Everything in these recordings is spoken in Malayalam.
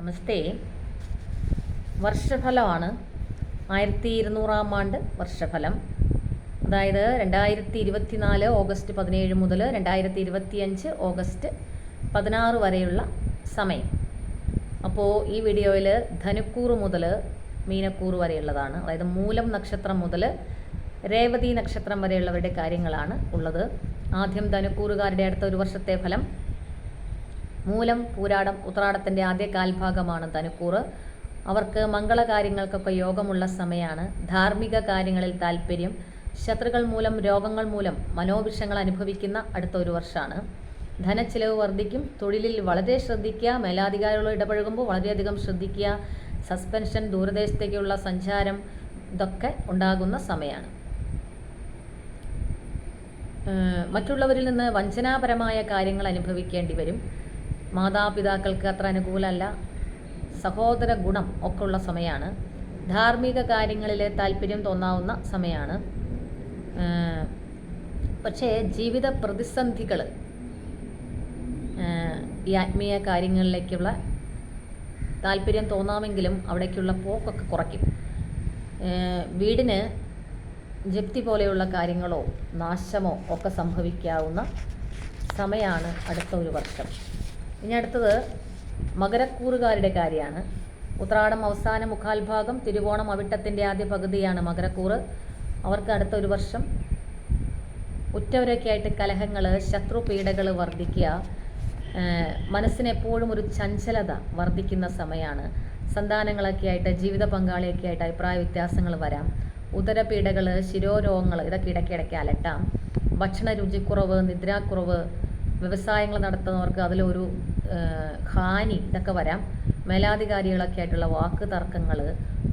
നമസ്തേ. വർഷഫലമാണ്. ആയിരത്തി ഇരുന്നൂറാം ആണ്ട് വർഷഫലം. അതായത് രണ്ടായിരത്തി ഇരുപത്തിനാല് ഓഗസ്റ്റ് പതിനേഴ് മുതൽ രണ്ടായിരത്തി ഇരുപത്തിയഞ്ച് ഓഗസ്റ്റ് പതിനാറ് വരെയുള്ള സമയം. അപ്പോൾ ഈ വീഡിയോയിൽ ധനുക്കൂറ് മുതൽ മീനക്കൂറ് വരെയുള്ളതാണ്. അതായത് മൂലം നക്ഷത്രം മുതൽ രേവതി നക്ഷത്രം വരെയുള്ളവരുടെ കാര്യങ്ങളാണ് ഉള്ളത്. ആദ്യം ധനുക്കൂറുകാരുടെ അടുത്ത ഒരു വർഷത്തെ ഫലം മൂലം പൂരാടം ഉത്രാടത്തിന്റെ ആദ്യ കാൽഭാഗമാണ് ധനുക്കൂറ്. അവർക്ക് മംഗളകാര്യങ്ങൾക്കൊക്കെ യോഗമുള്ള സമയമാണ് ധാർമ്മിക കാര്യങ്ങളിൽ താല്പര്യം ശത്രുക്കൾ മൂലം രോഗങ്ങൾ മൂലം മനോവിഷങ്ങൾ അനുഭവിക്കുന്ന അടുത്ത ഒരു വർഷമാണ് ധനച്ചിലവ് വർദ്ധിക്കും. തൊഴിലിൽ വളരെ ശ്രദ്ധിക്കുക. മേലാധികാരികളോ ഇടപഴകുമ്പോൾ വളരെയധികം ശ്രദ്ധിക്കുക. സസ്പെൻഷൻ ദൂരദേശത്തേക്കുള്ള സഞ്ചാരം ഇതൊക്കെ ഉണ്ടാകുന്ന സമയമാണ് മറ്റുള്ളവരിൽ നിന്ന് വഞ്ചനാപരമായ കാര്യങ്ങൾ അനുഭവിക്കേണ്ടി വരും. മാതാപിതാക്കൾക്ക് അത്ര അനുകൂലമല്ല. സഹോദര ഗുണം ഒക്കെ ഉള്ള സമയമാണ് ധാർമ്മിക കാര്യങ്ങളിൽ താല്പര്യം തോന്നാവുന്ന സമയമാണ് പക്ഷേ ജീവിത പ്രതിസന്ധികൾ ഈ ആത്മീയ കാര്യങ്ങളിലേക്കുള്ള താല്പര്യം തോന്നാമെങ്കിലും അവിടേക്കുള്ള പോക്കൊക്കെ കുറയ്ക്കും. വീടിന് ജപ്തി പോലെയുള്ള കാര്യങ്ങളോ നാശമോ ഒക്കെ സംഭവിക്കാവുന്ന സമയമാണ് അടുത്ത ഒരു വർഷം. ഇനി അടുത്തത് മകരക്കൂറുകാരുടെ കാര്യമാണ്. ഉത്രാടം അവസാന മുക്കാൽ ഭാഗം തിരുവോണം അവിട്ടത്തിന്റെ ആദ്യ പകുതിയാണ് മകരക്കൂറ്. അവർക്ക് അടുത്ത ഒരു വർഷം. ഉറ്റവരൊക്കെ ആയിട്ട് കലഹങ്ങൾ ശത്രുപീഡകൾ വർദ്ധിക്കുക മനസ്സിനെപ്പോഴും ഒരു ചഞ്ചലത വർദ്ധിക്കുന്ന സമയമാണ് സന്താനങ്ങളൊക്കെ ആയിട്ട് ജീവിത പങ്കാളിയൊക്കെ ആയിട്ട് അഭിപ്രായ വ്യത്യാസങ്ങൾ വരാം. ഉദരപീഡകൾ ശിരോരോഗങ്ങൾ ഇതൊക്കെ ഇടയ്ക്കിടയ്ക്ക് അലട്ടാം. ഭക്ഷണ രുചിക്കുറവ് നിദ്രാക്കുറവ് വ്യവസായങ്ങൾ നടത്തുന്നവർക്ക് അതിലൊരു ഹാനി ഇതൊക്കെ വരാം. മേലാധികാരികളൊക്കെ ആയിട്ടുള്ള വാക്ക് തർക്കങ്ങൾ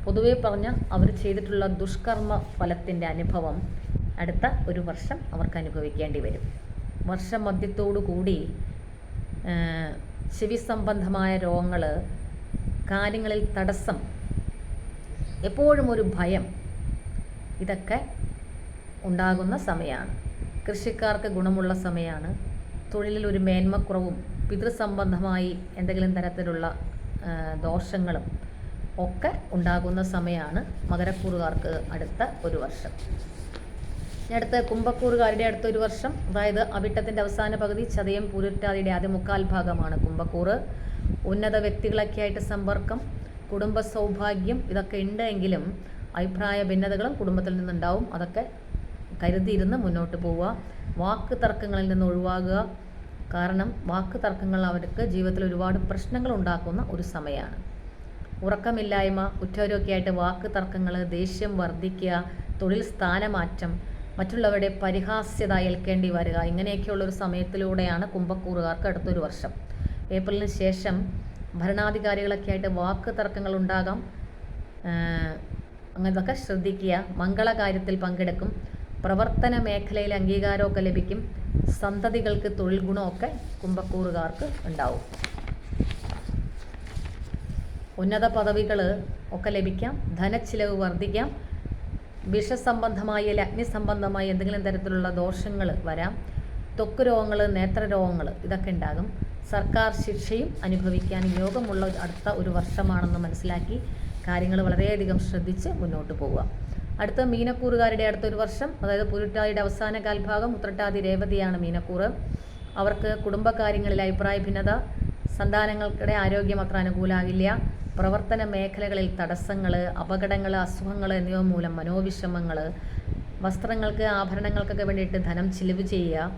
പൊതുവേ പറഞ്ഞ അവർ ചെയ്തിട്ടുള്ള ദുഷ്കർമ്മ ഫലത്തിന്റെ അനുഭവം അടുത്ത ഒരു വർഷം അവർക്ക് അനുഭവിക്കേണ്ടി വരും. വർഷം മദ്യത്തോടു കൂടി ചെവി സംബന്ധമായ രോഗങ്ങൾ കാര്യങ്ങളിൽ തടസ്സം എപ്പോഴും ഒരു ഭയം ഇതൊക്കെ ഉണ്ടാകുന്ന സമയമാണ് കൃഷിക്കാർക്ക് ഗുണമുള്ള സമയമാണ് തൊഴിലിൽ ഒരു മേന്മക്കുറവും പിതൃസംബന്ധമായി എന്തെങ്കിലും തരത്തിലുള്ള ദോഷങ്ങളും ഒക്കെ ഉണ്ടാകുന്ന സമയമാണ് മകരക്കൂറുകാർക്ക് അടുത്ത ഒരു വർഷം. അടുത്ത കുംഭക്കൂറുകാരുടെ അടുത്ത ഒരു വർഷം. അതായത് അവിട്ടത്തിന്റെ അവസാന പകുതി ചതയം പൂരുറ്റാതിയുടെ ആദ്യ മുക്കാൽ ഭാഗമാണ് കുംഭക്കൂറ്. ഉന്നത വ്യക്തികളൊക്കെ ആയിട്ട് സമ്പർക്കം കുടുംബ സൗഭാഗ്യം ഇതൊക്കെ ഉണ്ട് എങ്കിലും അഭിപ്രായ ഭിന്നതകളും കുടുംബത്തിൽ നിന്നുണ്ടാവും. അതൊക്കെ കരുതിയിരുന്ന് മുന്നോട്ട് പോവുക. വാക്ക് തർക്കങ്ങളിൽ നിന്ന് ഒഴിവാകുക. കാരണം വാക്ക് തർക്കങ്ങൾ അവർക്ക് ജീവിതത്തിൽ ഒരുപാട് പ്രശ്നങ്ങൾ ഉണ്ടാക്കുന്ന ഒരു സമയമാണ്. ഉറക്കമില്ലായ്മ ഉറ്റവരൊക്കെ ആയിട്ട് വാക്ക് തർക്കങ്ങൾ ദേഷ്യം വർദ്ധിക്കുക തൊഴിൽ സ്ഥാനമാറ്റം മറ്റുള്ളവരുടെ പരിഹാസ്യത ഏൽക്കേണ്ടി വരിക ഇങ്ങനെയൊക്കെയുള്ളൊരു സമയത്തിലൂടെയാണ് കുംഭക്കൂറുകാർക്ക് അടുത്തൊരു വർഷം. ഏപ്രിലിന് ശേഷം ഭരണാധികാരികളൊക്കെ ആയിട്ട് വാക്ക് തർക്കങ്ങൾ ഉണ്ടാകാം. അങ്ങനെയൊക്കെ ശ്രദ്ധിക്കുക. മംഗളകാര്യത്തിൽ പങ്കെടുക്കും. പ്രവർത്തന മേഖലയിൽ അംഗീകാരമൊക്കെ ലഭിക്കും. സന്തതികൾക്ക് തൊഴിൽ ഗുണമൊക്കെ കുംഭക്കൂറുകാർക്ക് ഉണ്ടാവും. ഉന്നത പദവികൾ ഒക്കെ ലഭിക്കാം. ധനച്ചിലവ് വർദ്ധിക്കാം. വിഷസംബന്ധമായ അല്ലെങ്കിൽ അഗ്നിസംബന്ധമായ എന്തെങ്കിലും തരത്തിലുള്ള ദോഷങ്ങൾ വരാം. ത്വക്ക് രോഗങ്ങൾ നേത്രരോഗങ്ങൾ ഇതൊക്കെ ഉണ്ടാകും. സർക്കാർ ശിക്ഷയും അനുഭവിക്കാൻ യോഗമുള്ള അടുത്ത ഒരു വർഷമാണെന്ന് മനസ്സിലാക്കി കാര്യങ്ങൾ വളരെയധികം ശ്രദ്ധിച്ച് മുന്നോട്ട് പോവുക. അടുത്ത മീനക്കൂറുകാരുടെ അടുത്തൊരു വർഷം അതായത് പുരുട്ടാതിയുടെ അവസാന കാൽഭാഗം ഉത്രട്ടാതി രേവതിയാണ് മീനക്കൂറ്. അവർക്ക് കുടുംബകാര്യങ്ങളിൽ അഭിപ്രായ ഭിന്നത സന്താനങ്ങളുടെ ആരോഗ്യം അത്ര അനുകൂലമാകില്ല പ്രവർത്തന മേഖലകളിൽ തടസ്സങ്ങൾ അപകടങ്ങൾ അസുഖങ്ങൾ എന്നിവ മൂലം മനോവിഷമങ്ങൾ വസ്ത്രങ്ങൾക്ക് ആഭരണങ്ങൾക്കൊക്കെ വേണ്ടിയിട്ട് ധനം ചിലവ് ചെയ്യുക.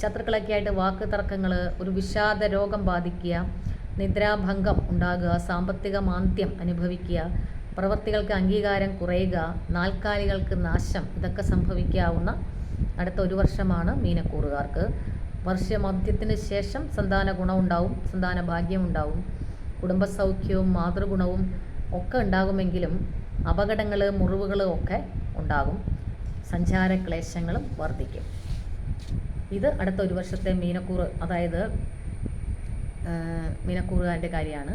ശത്രുക്കളൊക്കെ ആയിട്ട് വാക്ക് തർക്കങ്ങൾ ഒരു വിഷാദ രോഗം ബാധിക്കുക. നിദ്രാഭംഗം ഉണ്ടാകുക. സാമ്പത്തിക മാന്ദ്യം അനുഭവിക്കുക. പ്രവൃത്തികൾക്ക് അംഗീകാരം കുറയുക നാൽക്കാലികൾക്ക് നാശം ഇതൊക്കെ സംഭവിക്കാവുന്ന അടുത്ത ഒരു വർഷമാണ് മീനക്കൂറുകാർക്ക്. വർഷമധ്യത്തിന് ശേഷം സന്താന ഗുണമുണ്ടാവും സന്താന ഭാഗ്യം ഉണ്ടാവും. കുടുംബസൗഖ്യവും മാതൃഗുണവും ഒക്കെ ഉണ്ടാകുമെങ്കിലും അപകടങ്ങൾ മുറിവുകൾ ഒക്കെ ഉണ്ടാകും. സഞ്ചാര ക്ലേശങ്ങളും വർദ്ധിക്കും. ഇത് അടുത്ത ഒരു വർഷത്തെ മീനക്കൂറ് അതായത് മീനക്കൂറുകാരന്റെ കാര്യമാണ്.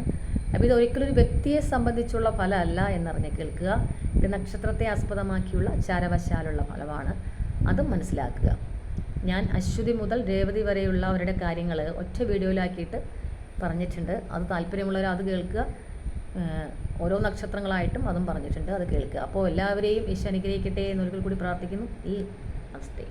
അപ്പോൾ ഇത് ഒരിക്കലും ഒരു വ്യക്തിയെ സംബന്ധിച്ചുള്ള ഫലമല്ല എന്നറിഞ്ഞ് കേൾക്കുക. ഇത് നക്ഷത്രത്തെ ആസ്പദമാക്കിയുള്ള ചാരവശാലുള്ള ഫലമാണ്. അതും മനസ്സിലാക്കുക. ഞാൻ അശ്വതി മുതൽ രേവതി വരെയുള്ള അവരുടെ കാര്യങ്ങൾ ഒറ്റ വീഡിയോയിലാക്കിയിട്ട് പറഞ്ഞിട്ടുണ്ട്. അത് താല്പര്യമുള്ളവർ അത് കേൾക്കുക. ഓരോ നക്ഷത്രങ്ങളായിട്ടും അതും പറഞ്ഞിട്ടുണ്ട്. അത് കേൾക്കുക. അപ്പോൾ എല്ലാവരെയും ഈശോ അനുഗ്രഹിക്കട്ടെ എന്നൊരിക്കൽ കൂടി പ്രാർത്ഥിക്കുന്നു. ഈ അവസ്ഥയിൽ.